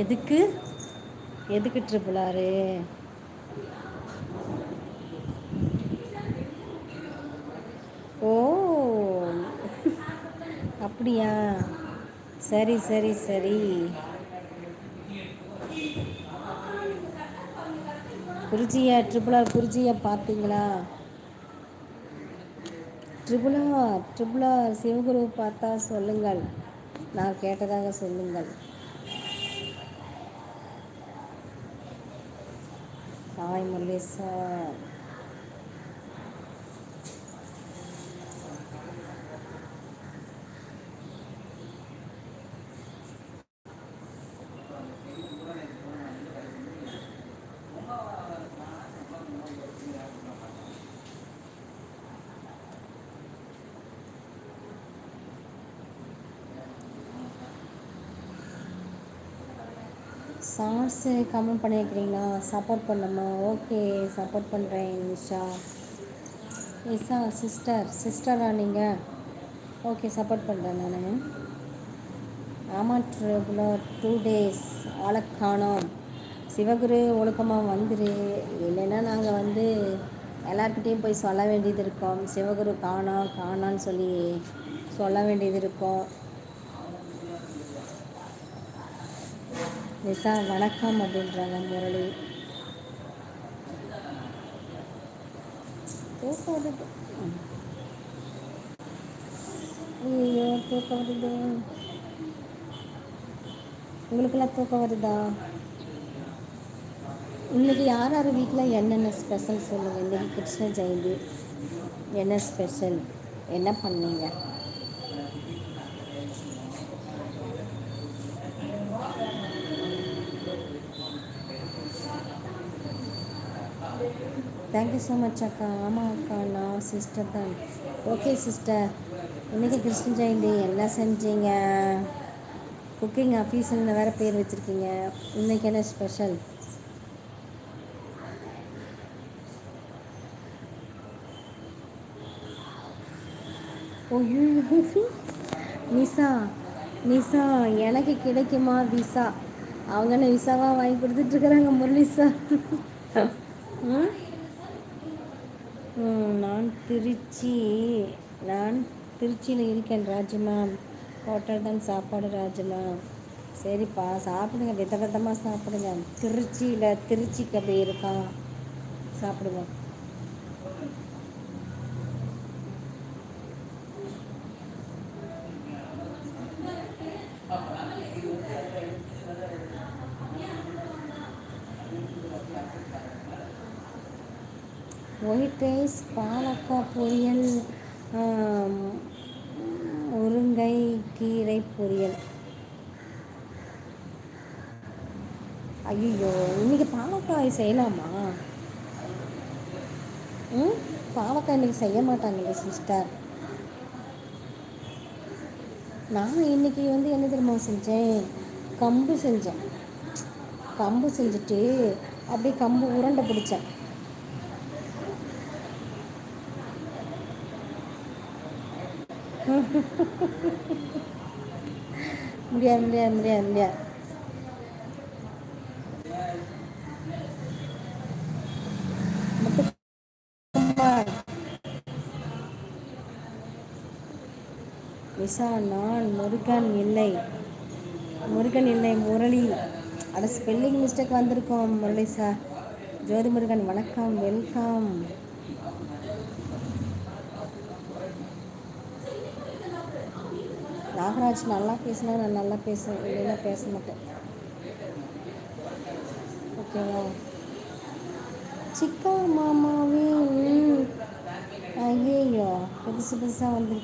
எதுக்கு? எதுக்கு ட்ரிபிள் ஆறு ஓ அப்படியா? சரி சரி சரி. குருஜியா ட்ரிபிள் ஆர் குருஜியை பார்த்தீங்களா? Triple R triple R Sivaguru பார்த்தா சொல்லுங்கள். நான் கேட்டதாக சொல்லுங்கள். ஹாய் முரளேசா ஷார்ட்ஸு கமெண்ட் பண்ணியிருக்கிறீங்களா? சப்போர்ட் பண்ணணுமா? ஓகே சப்போர்ட் பண்ணுறேன் நிஷா. நிஷா சிஸ்டர் சிஸ்டரா நீங்கள் ஓகே சப்போர்ட் பண்ணுறேன் நான். ஆமாம் ட்ரிபிளோ டூ டேஸ் ஆளக்கானோம் சிவகுரு ஒழுக்கமாக வந்துரு. இல்லைன்னா நாங்கள் வந்து எல்லாருக்கிட்டேயும் போய் சொல்ல வேண்டியது இருக்கோம். சிவகுரு காணோம் காணான்னு சொல்லி சொல்ல வேண்டியது இருக்கும். நிசா வணக்கம் அப்படின்றாங்க முரளி. தூக்கம் வருது ஐயோ தூக்கம் வருது? உங்களுக்கெல்லாம் தூக்கம் வருதா? இன்னைக்கு யார் யார் வீட்டில் என்னென்ன ஸ்பெஷல் சொல்லுங்கள் இன்றைக்கி கிருஷ்ண ஜெயந்தி. என்ன ஸ்பெஷல் என்ன பண்ணீங்க? தேங்க்யூ ஸோ மச் அக்கா. ஆமாம் அக்கா. நான் சிஸ்டர் தான். ஓகே சிஸ்டர் இன்றைக்கி கிருஷ்ண ஜெயந்தி. என்ன செஞ்சீங்க? குக்கிங் ஆஃபீஸில் வேறு பேர் வச்சுருக்கீங்க. இன்றைக்கி என்ன ஸ்பெஷல் ஐயோ நிசா நிசா எனக்கு கிடைக்குமா விசா அவங்க என்ன விசாவாக வாங்கி கொடுத்துட்ருக்குறாங்க முரளி சார் நான் திருச்சி. நான் திருச்சியில் இருக்கேன் ராஜமா. ஹோட்டல் தான் சாப்பாடு ராஜமா. சரிப்பா சாப்பிடுங்க. வித விதமாக சாப்பிடுங்க. திருச்சியில் திருச்சிக்கு அப்படி இருக்கான் சாப்பிடுவோம். ஒயிட் ரைஸ் பாலக்காய் பொரியல் முருங்கை கீரை பொரியல். ஐயோ இன்னைக்கு பாவக்காய் செய்யலாமா? ம்? பாவக்காய் இன்னைக்கு செய்ய மாட்டாங்க சிஸ்டர். நான் இன்னைக்கு வந்து என்ன தெரியுமா செஞ்சேன்? கம்பு செஞ்சேன். கம்பு செஞ்சுட்டு அப்படியே கம்பு உருண்டை பிடிச்சேன். முடியாது முடியாது முடியாது முடியாது. முத்துக்குமார் நிஷா நான் முருகன் இல்லை. முருகன் இல்லை முரளி. அட ஸ்பெல்லிங் மிஸ்டேக் வந்திருக்கோம் முரளி சார் ஜோதி முருகன் வணக்கம் வெல்கம் நாகராஜ் நல்லா பேசினா நான் நல்லா பேசுவேன் இல்லைன்னா பேச மாட்டேன். ஓகேவா? சிக்கா மாமாவே ஐயோ புதுசு புதுசாக வந்து